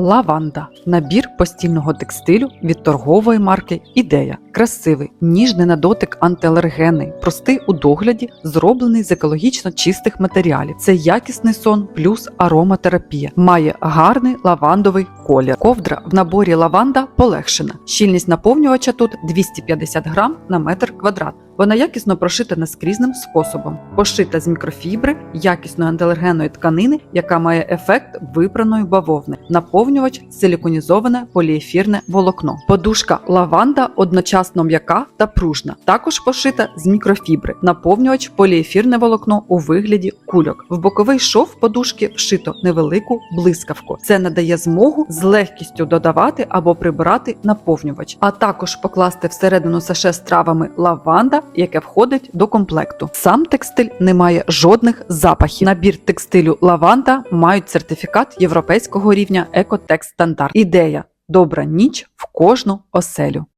Лаванда набір постільного текстилю від торгової марки Ідея. Красивий, ніжний на дотик антиалергенний, простий у догляді, зроблений з екологічно чистих матеріалів. Це якісний сон плюс ароматерапія. Має гарний лавандовий колір. Ковдра в наборі лаванда полегшена. Щільність наповнювача тут 250 грам на метр квадрат. Вона якісно прошита наскрізним способом, пошита з мікрофібри, якісної антиалергенної тканини, яка має ефект випраної бавовни. Наповнювач силіконізоване поліефірне волокно. Подушка лаванда одночасно м'яка та пружна. Також пошита з мікрофібри. Наповнювач поліефірне волокно у вигляді кульок. В боковий шов подушки вшито невелику блискавку. Це надає змогу з легкістю додавати або прибирати наповнювач, а також покласти всередину саше з травами лаванда, яке входить до комплекту. Сам текстиль не має жодних запахів. Набір текстилю лаванда мають сертифікат європейського рівня Екотекст Стандарт. Ідея добра ніч в кожну оселю.